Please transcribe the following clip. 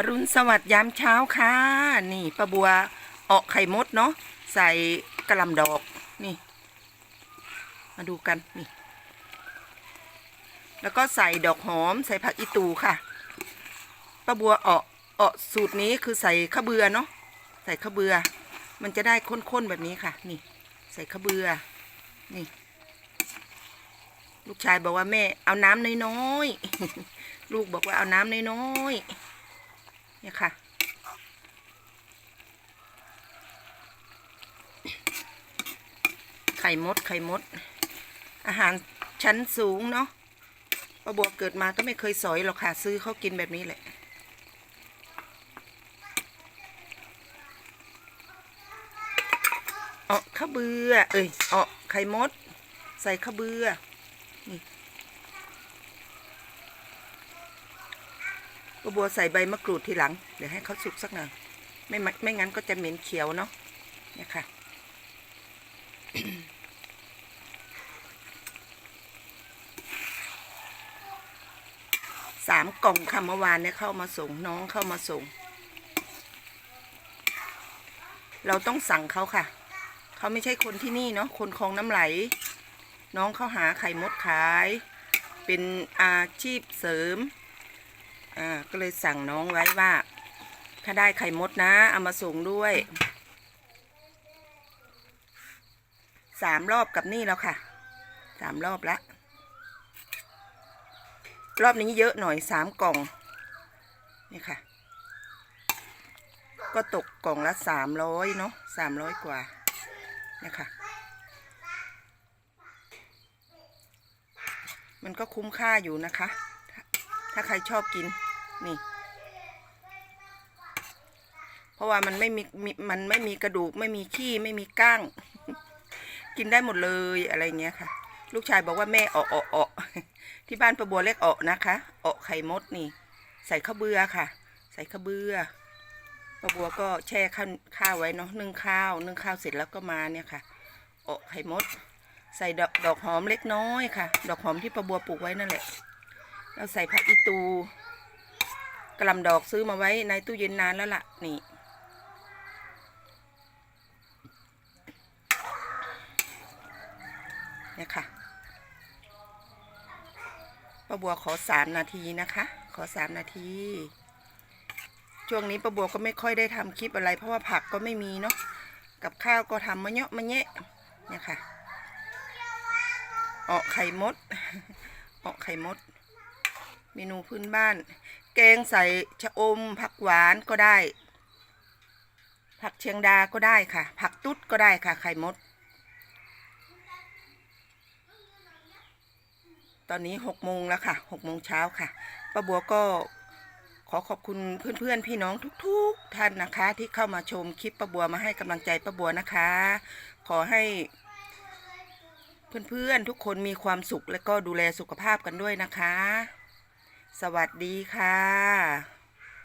อรุณสวัสดิ์ยามเช้าค่ะ นี่ปลาบัวออกไข่มดเนาะใส่กระลำดอกนี่ มาดูกันนี่ แล้วก็ใส่ดอกหอมใส่ผักอีตูค่ะปลาบัวออกออกสูตรนี้คือใส่ข้าวเบือเนาะใส่ข้าวเบือ มันจะได้ข้นๆแบบนี้ค่ะ นี่ ใส่ข้าวเบือ นี่ ลูกชายบอกว่าแม่เอาน้ำน้อยๆลูกบอกว่าเอาน้ำน้อยๆ นี่ค่ะ ไข่มด ไข่มด อาหารชั้นสูงเนาะป้าบัวเกิดมาก็ไม่เคยสอยหรอกค่ะ ซื้อเขากินแบบนี้แหละเออข้าวเบือ เอ้ยเออไข่มด ใส่ข้าวเบือ นี่ ป้าบัวใส่ใบมะกรูดทีหลัง เดี๋ยวให้เขาสุกสักหน่อยไม่มะไม่งั้นก็จะเหม็นเขียวเนาะเนี่ยค่ะสามกล่องค่ะเมื่อวานเนี่ยเข้ามาส่งน้องเข้ามาส่ง เราต้องสั่งเขาค่ะ เขาไม่ใช่คนที่นี่เนาะคนคลองน้ำไหล น้องเขาหาไข่มดขาย เป็นอาชีพเสริม อ่าก็เลยสั่งน้องไว้ว่า ถ้าได้ไข่มดนะ เอามาส่งด้วยสามรอบกับนี่แล้วค่ะสามรอบละ รอบนี้เยอะหน่อยสามกล่อง นี่ค่ะ ก็ตกกล่องละสามร้อยเนาะสามร้อยกว่านี่ค่ะมันก็คุ้มค่าอยู่นะคะ ถ้าใครชอบกิน นี่ เพราะว่ามันไม่มีมันไม่มีกระดูก ไม่มีขี้ไม่มีก้าง กินได้หมดเลยอะไรเงี้ยค่ะ ลูกชายบอกว่าแม่เออเออเออที่บ้านประบัวเล็กเออนะคะเออไข่มดนี่ ใส่ข้าวเบือค่ะ ใส่ข้าวเบือประบัวก็แช่ข้าวข้าวไว้เนาะนึ่งข้าวนึ่งข้าวเสร็จแล้วก็มาเนี่ยค่ะเออไข่มด ใส่ดอกดอกหอมเล็กน้อยค่ะ ดอกหอมที่ประบัวปลูกไว้นั่นแหละ เราใส่ผักอีตู กระลำดอกซื้อมาไว้ในตู้เย็นนานแล้วล่ะ นี่ เนี่ยค่ะป้าบัวขอสามนาทีนะคะ ขอสามนาที ช่วงนี้ป้าบัวก็ไม่ค่อยได้ทำคลิปอะไร เพราะว่าผักก็ไม่มีเนาะ กับข้าวก็ทำมาเยอะมาแยะเนี่ยค่ะออกไข่มดออกไข่มด เมนูพื้นบ้าน แกงใส่ชะอม ผักหวานก็ได้ ผักเชียงดาก็ได้ค่ะ ผักตุ๊ดก็ได้ค่ะ ไข่มด ตอนนี้หกโมงแล้วค่ะหกโมงเช้าค่ะป้าบัวก็ขอขอบคุณเพื่อนๆ พี่น้องทุกๆ ท่านนะคะ ที่เข้ามาชมคลิปป้าบัวมาให้กำลังใจป้าบัวนะคะ ขอให้เพื่อนๆ ทุกคนมีความสุขและก็ดูแลสุขภาพกันด้วยนะคะ สวัสดีค่ะ